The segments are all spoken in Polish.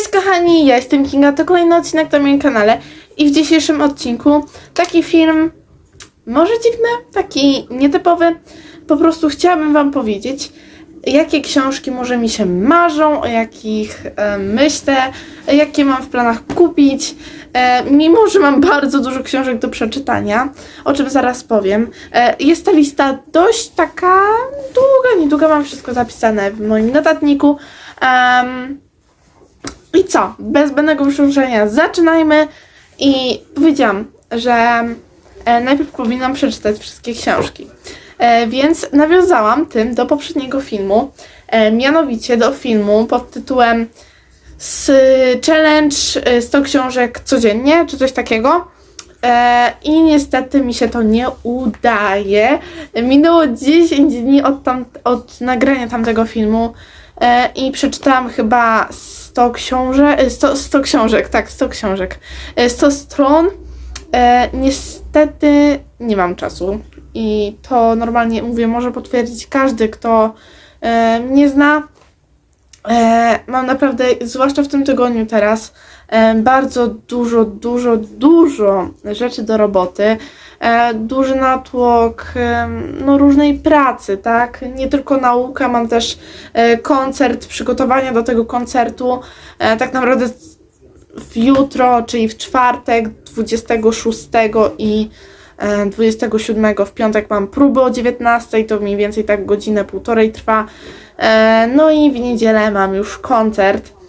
Cześć kochani, ja jestem Kinga, to kolejny odcinek na moim kanale i w dzisiejszym odcinku taki film może dziwny, taki nietypowy. Po prostu chciałabym Wam powiedzieć, jakie książki może mi się marzą, o jakich e, myślę, jakie mam w planach kupić. E, mimo, że mam bardzo dużo książek do przeczytania, o czym zaraz powiem. E, jest ta lista dość taka długa, niedługa, mam wszystko zapisane w moim notatniku. Em, i co? Bez zbędnego przedłużenia zaczynajmy. I powiedziałam, że e, najpierw powinnam przeczytać wszystkie książki. E, więc nawiązałam tym do poprzedniego filmu, e, mianowicie do filmu pod tytułem z challenge e, 100 książek codziennie, czy coś takiego. I niestety mi się to nie udaje. Minęło 10 dni od, tam, od nagrania tamtego filmu i przeczytałam chyba 100 książek, e, 100, 100 książek, tak, 100 książek, e, 100 stron. E, niestety nie mam czasu i to normalnie mówię, może potwierdzić każdy, kto e, mnie zna. E, mam naprawdę, zwłaszcza w tym tygodniu teraz, e, bardzo dużo, dużo, dużo rzeczy do roboty. E, duży natłok e, no, różnej pracy, tak? Nie tylko nauka, mam też e, koncert, przygotowania do tego koncertu. Tak naprawdę w jutro, czyli w czwartek 26 i e, 27 w piątek mam próbę o 19, to mniej więcej tak godzinę, półtorej trwa. No i w niedzielę mam już koncert.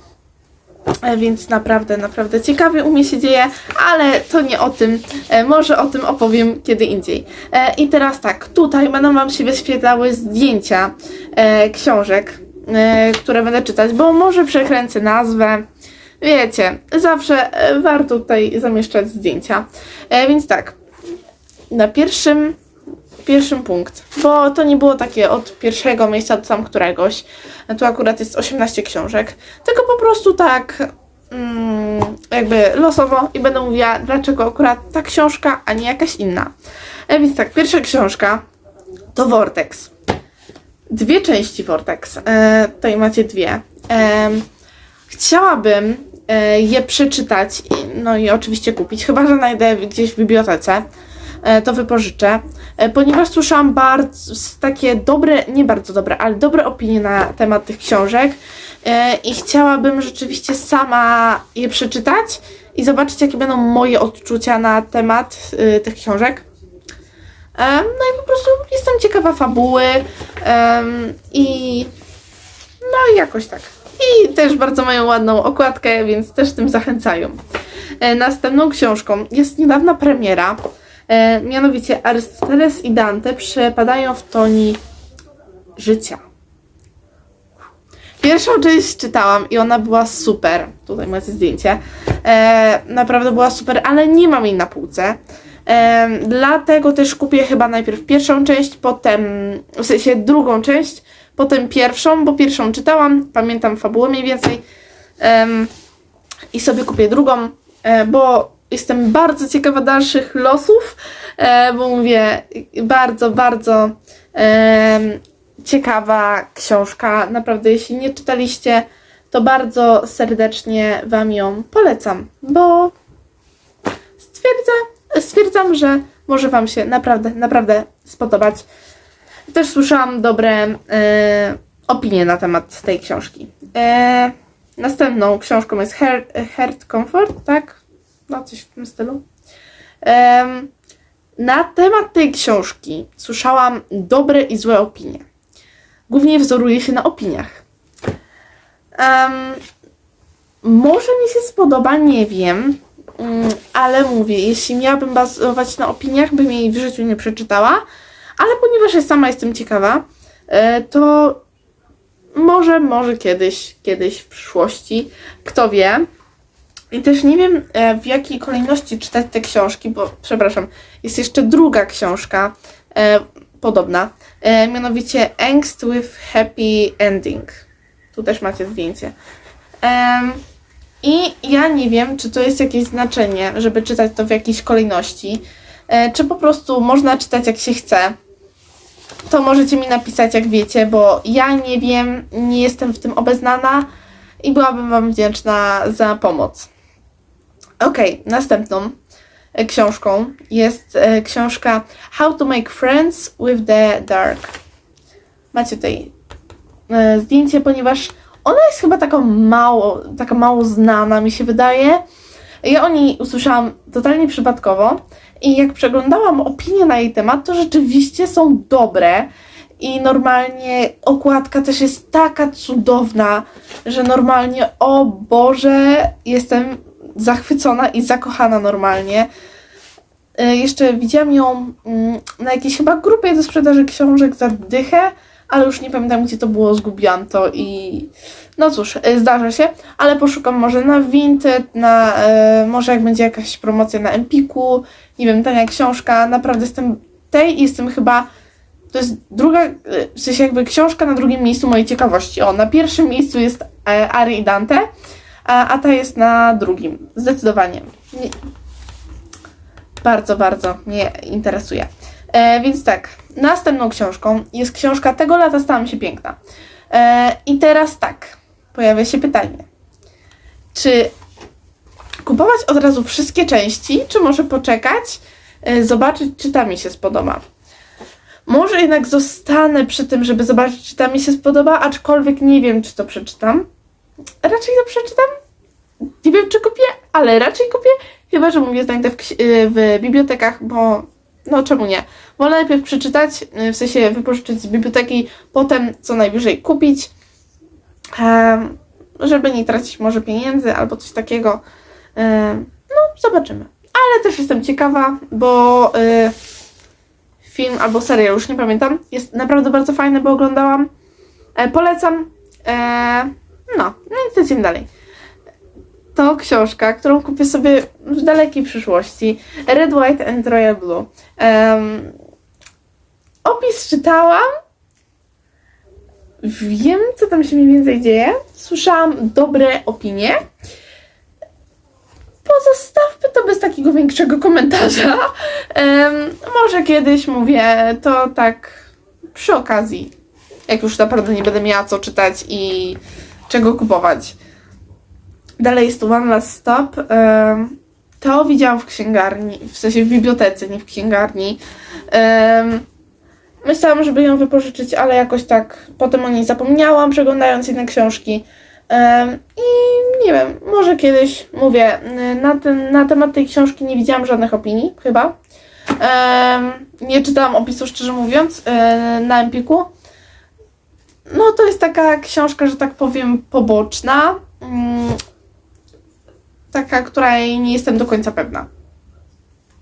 E, Więc naprawdę, naprawdę ciekawie u mnie się dzieje, ale to nie o tym. E, Może o tym opowiem kiedy indziej. E, I teraz tak, tutaj będą Wam się wyświetlały zdjęcia książek, które będę czytać, bo może przekręcę nazwę. Wiecie, zawsze warto tutaj zamieszczać zdjęcia. Więc tak, na pierwszym pierwszym punkt, bo to nie było takie od pierwszego miejsca do tam któregoś. Tu akurat jest 18 książek, tylko po prostu tak mm, jakby losowo i będę mówiła, dlaczego akurat ta książka, a nie jakaś inna. E, więc tak, pierwsza książka to Vortex. Dwie części Vortex. E, tutaj macie dwie. E, chciałabym e, je przeczytać, no i oczywiście kupić, chyba że znajdę gdzieś w bibliotece to wypożyczę, e, ponieważ słyszałam bardzo takie dobre, nie bardzo dobre, ale dobre opinie na temat tych książek e, i chciałabym rzeczywiście sama je przeczytać i zobaczyć, jakie będą moje odczucia na temat e, tych książek. E, No i po prostu jestem ciekawa fabuły i no i jakoś tak. I też bardzo mają ładną okładkę, więc też tym zachęcają. E, Następną książką jest niedawna premiera. E, mianowicie Arystoteles i Dante przepadają w toni życia. Pierwszą część czytałam i ona była super. Tutaj macie zdjęcie. E, naprawdę była super, ale nie mam jej na półce. E, dlatego też kupię chyba najpierw pierwszą część, potem, w sensie drugą część, potem pierwszą, bo pierwszą czytałam, pamiętam fabułę mniej więcej. Em, I sobie kupię drugą, e, bo jestem bardzo ciekawa dalszych losów, e, bo mówię, bardzo, bardzo ciekawa książka. Naprawdę, jeśli nie czytaliście, to bardzo serdecznie Wam ją polecam, bo stwierdzę, stwierdzam, że może Wam się naprawdę, naprawdę spodobać. Też słyszałam dobre e, opinie na temat tej książki. E, następną książką jest Heart, Heart Comfort, tak? No, coś w tym stylu. Na temat tej książki słyszałam dobre i złe opinie. Głównie wzoruję się na opiniach. Em, może mi się spodoba, nie wiem, mm, ale mówię, jeśli miałabym bazować na opiniach, bym jej w życiu nie przeczytała, ale ponieważ ja sama jestem ciekawa, e, to może, może kiedyś, kiedyś w przyszłości, kto wie. I też nie wiem, e, w jakiej kolejności czytać te książki, bo przepraszam, jest jeszcze druga książka e, podobna, e, mianowicie Angst with Happy Ending. Tu też macie zdjęcie. Em, I ja nie wiem, czy to jest jakieś znaczenie, żeby czytać to w jakiejś kolejności, e, czy po prostu można czytać jak się chce. To możecie mi napisać, jak wiecie, bo ja nie wiem, nie jestem w tym obeznana i byłabym Wam wdzięczna za pomoc. Okej, następną e, książką jest e, książka How to Make Friends with the Dark. Macie tutaj e, zdjęcie, ponieważ ona jest chyba taką mało, taka mało znana, mi się wydaje. Ja o niej usłyszałam totalnie przypadkowo i jak przeglądałam opinie na jej temat, to rzeczywiście są dobre i normalnie okładka też jest taka cudowna, że normalnie, o Boże, jestem zachwycona i zakochana normalnie. E, Jeszcze widziałam ją mm, na jakiejś chyba grupie do sprzedaży książek za dychę, ale już nie pamiętam gdzie to było, zgubiłam to i no cóż, e, zdarza się, ale poszukam może na Vinted, na e, może jak będzie jakaś promocja na Empiku, nie wiem, tania książka, naprawdę jestem tej i jestem chyba to jest druga, w sensie jakby książka na drugim miejscu mojej ciekawości. O, na pierwszym miejscu jest Ari i Dante, a, a ta jest na drugim. Zdecydowanie. Nie, bardzo, bardzo mnie interesuje. E, więc tak, następną książką jest książka Tego lata stałam się piękna. E, I teraz tak, pojawia się pytanie. Czy kupować od razu wszystkie części, czy może poczekać, e, zobaczyć, czy ta mi się spodoba? Może jednak zostanę przy tym, żeby zobaczyć, czy ta mi się spodoba, aczkolwiek nie wiem, czy to przeczytam. Raczej to przeczytam. Nie wiem, czy kupię, ale raczej kupię. Chyba, że mówię znajdę w, y, w bibliotekach, bo no czemu nie? Wolę najpierw przeczytać, y, w sensie wypożyczyć z biblioteki, potem co najwyżej kupić, żeby nie tracić może pieniędzy albo coś takiego. No, zobaczymy. Ale też jestem ciekawa, bo y, film albo serial, już nie pamiętam, jest naprawdę bardzo fajny, bo oglądałam. E, polecam. No, no i lecimy dalej. To książka, którą kupię sobie w dalekiej przyszłości. Red, White and Royal Blue. Em, opis czytałam. Wiem, co tam się mniej więcej dzieje. Słyszałam dobre opinie. Pozostawmy to bez takiego większego komentarza. Em, może kiedyś mówię to tak przy okazji, jak już naprawdę nie będę miała co czytać i czego kupować. Dalej jest tu One Last Stop. To widziałam w księgarni, w sensie w bibliotece, nie w księgarni. Myślałam, żeby ją wypożyczyć, ale jakoś tak potem o niej zapomniałam, przeglądając inne książki. I nie wiem, może kiedyś mówię, y, na, ten, na temat tej książki nie widziałam żadnych opinii, chyba. Nie czytałam opisu, szczerze mówiąc, y, na Empiku. No to jest taka książka, że tak powiem, poboczna. Mm, taka, której nie jestem do końca pewna.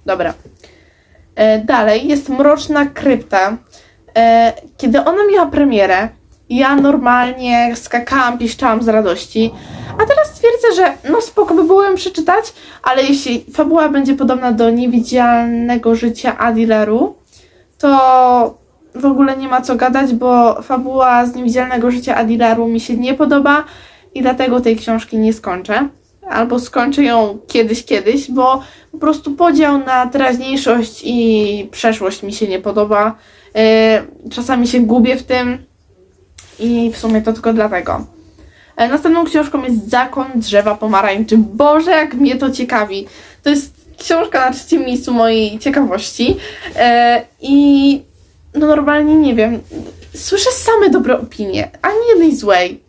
Dobra. E, Dalej jest Mroczna Krypta. E, Kiedy ona miała premierę, ja normalnie skakałam, piszczałam z radości. A teraz stwierdzę, że no spoko by było ją przeczytać, ale jeśli fabuła będzie podobna do niewidzialnego życia Adileru, to w ogóle nie ma co gadać, bo fabuła z niewidzialnego życia Adileru mi się nie podoba i dlatego tej książki nie skończę. Albo skończę ją kiedyś, kiedyś, bo po prostu podział na teraźniejszość i przeszłość mi się nie podoba. Yy, czasami się gubię w tym i w sumie to tylko dlatego. E, Następną książką jest Zakon drzewa pomarańczy. Boże, jak mnie to ciekawi. To jest książka na trzecim miejscu mojej ciekawości. E, I no normalnie nie wiem. Słyszę same dobre opinie, ani jednej złej.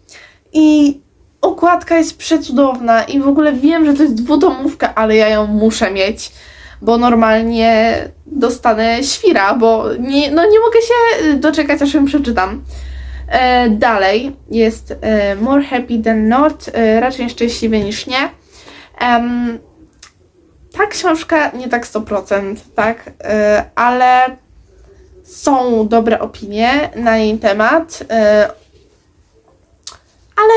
I okładka jest przecudowna i w ogóle wiem, że to jest dwudomówka, ale ja ją muszę mieć, bo normalnie dostanę świra, bo nie, no nie mogę się y, doczekać, aż ją przeczytam. E, dalej jest e, More Happy Than Not, e, raczej szczęśliwy niż nie. Em, ta książka nie tak 100%, tak, e, ale są dobre opinie na jej temat, e, ale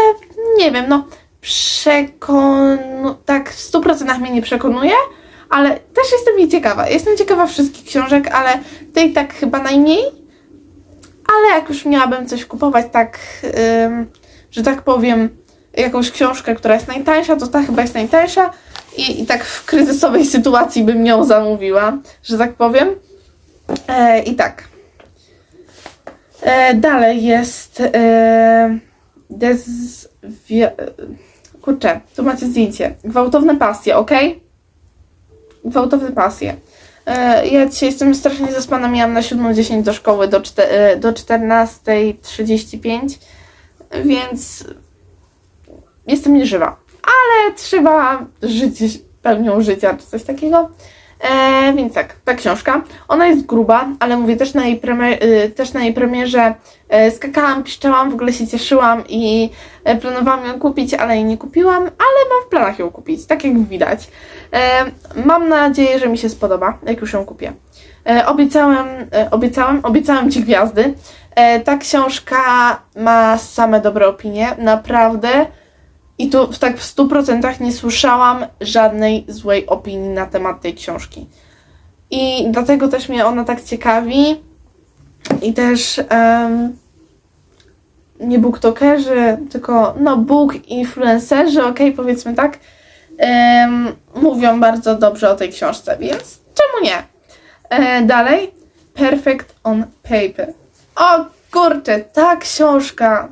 nie wiem, no przekon... tak w 100% mnie nie przekonuje, ale też jestem jej ciekawa. Jestem ciekawa wszystkich książek, ale tej tak chyba najmniej. Ale jak już miałabym coś kupować tak, że tak powiem, jakąś książkę, która jest najtańsza, to ta chyba jest najtańsza i, i tak w kryzysowej sytuacji bym ją zamówiła, że tak powiem. E, I tak. E, dalej jest e. Kurczę, tu macie zdjęcie. Gwałtowne pasje, ok? Gwałtowne pasje. E, Ja dzisiaj jestem strasznie zaspana, miałam na 7.10 do szkoły do, e, do 14.35, więc jestem nieżywa. Ale trzeba żyć pełnią życia, czy coś takiego. E, więc tak, ta książka. Ona jest gruba, ale mówię też na jej, premier, y, też na jej premierze e, skakałam, piszczałam, w ogóle się cieszyłam i e, planowałam ją kupić, ale jej nie kupiłam, ale mam w planach ją kupić, tak jak widać. Mam nadzieję, że mi się spodoba, jak już ją kupię. E, obiecałem, e, obiecałem, obiecałem Ci gwiazdy. Ta książka ma same dobre opinie, naprawdę. I tu w tak w 100% nie słyszałam żadnej złej opinii na temat tej książki. I dlatego też mnie ona tak ciekawi. I też em, nie booktokerzy, tylko no book influencerzy, okej, powiedzmy tak, em, mówią bardzo dobrze o tej książce, więc czemu nie? E, dalej, Perfect on Paper. O kurczę, ta książka.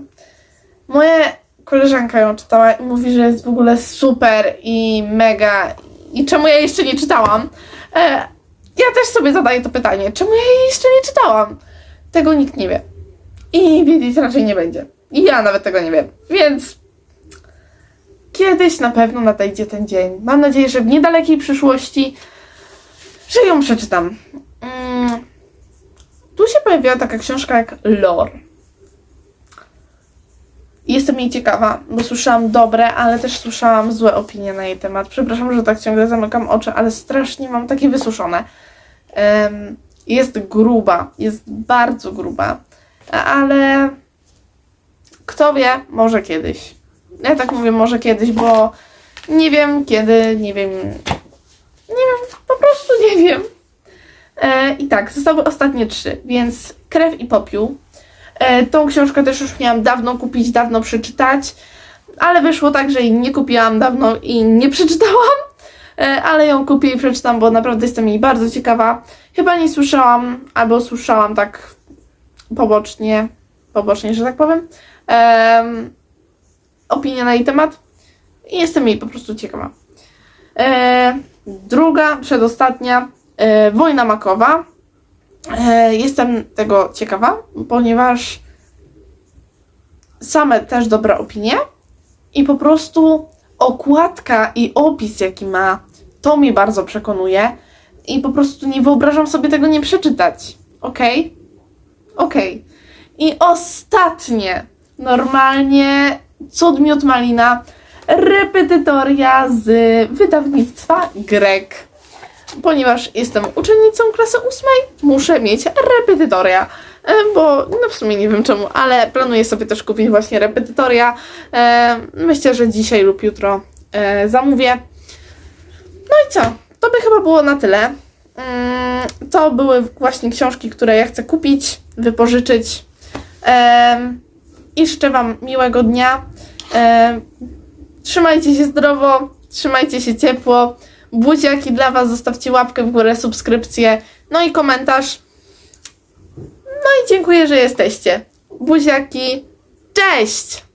Moja koleżanka ją czytała i mówi, że jest w ogóle super i mega. I czemu ja jeszcze nie czytałam? E, ja też sobie zadaję to pytanie, czemu ja jej jeszcze nie czytałam? Tego nikt nie wie. I wiedzieć raczej nie będzie. I ja nawet tego nie wiem. Więc kiedyś na pewno nadejdzie ten dzień. Mam nadzieję, że w niedalekiej przyszłości, że ją przeczytam. Mm. Tu się pojawiła taka książka jak Lore. Jestem jej ciekawa, bo słyszałam dobre, ale też słyszałam złe opinie na jej temat. Przepraszam, że tak ciągle zamykam oczy, ale strasznie mam takie wysuszone. Em, jest gruba, jest bardzo gruba, ale kto wie, może kiedyś. Ja tak mówię, może kiedyś, bo nie wiem kiedy, nie wiem, nie wiem, po prostu nie wiem. E, I tak, zostały ostatnie trzy, więc Krew i Popiół. E, tą książkę też już miałam dawno kupić, dawno przeczytać, ale wyszło tak, że jej nie kupiłam dawno i nie przeczytałam, e, ale ją kupię i przeczytam, bo naprawdę jestem jej bardzo ciekawa. Chyba nie słyszałam, albo słyszałam tak pobocznie, pobocznie, że tak powiem, em, opinię na jej temat i jestem jej po prostu ciekawa. E, druga, przedostatnia, e, Wojna Makowa. E, jestem tego ciekawa, ponieważ same też dobre opinie i po prostu okładka i opis, jaki ma, to mnie bardzo przekonuje i po prostu nie wyobrażam sobie tego nie przeczytać. Okej? Okej. I ostatnie, normalnie cud miód malina, repetytoria z wydawnictwa Grek. Ponieważ jestem uczennicą klasy ósmej, muszę mieć repetytoria. E, Bo no w sumie nie wiem czemu, ale planuję sobie też kupić właśnie repetytoria. E, Myślę, że dzisiaj lub jutro e, zamówię. No i co? To by chyba było na tyle. Mm, To były właśnie książki, które ja chcę kupić, wypożyczyć. I życzę Wam miłego dnia. Trzymajcie się zdrowo, trzymajcie się ciepło. Buziaki dla Was, zostawcie łapkę w górę, subskrypcję, no i komentarz. No i dziękuję, że jesteście. Buziaki, cześć!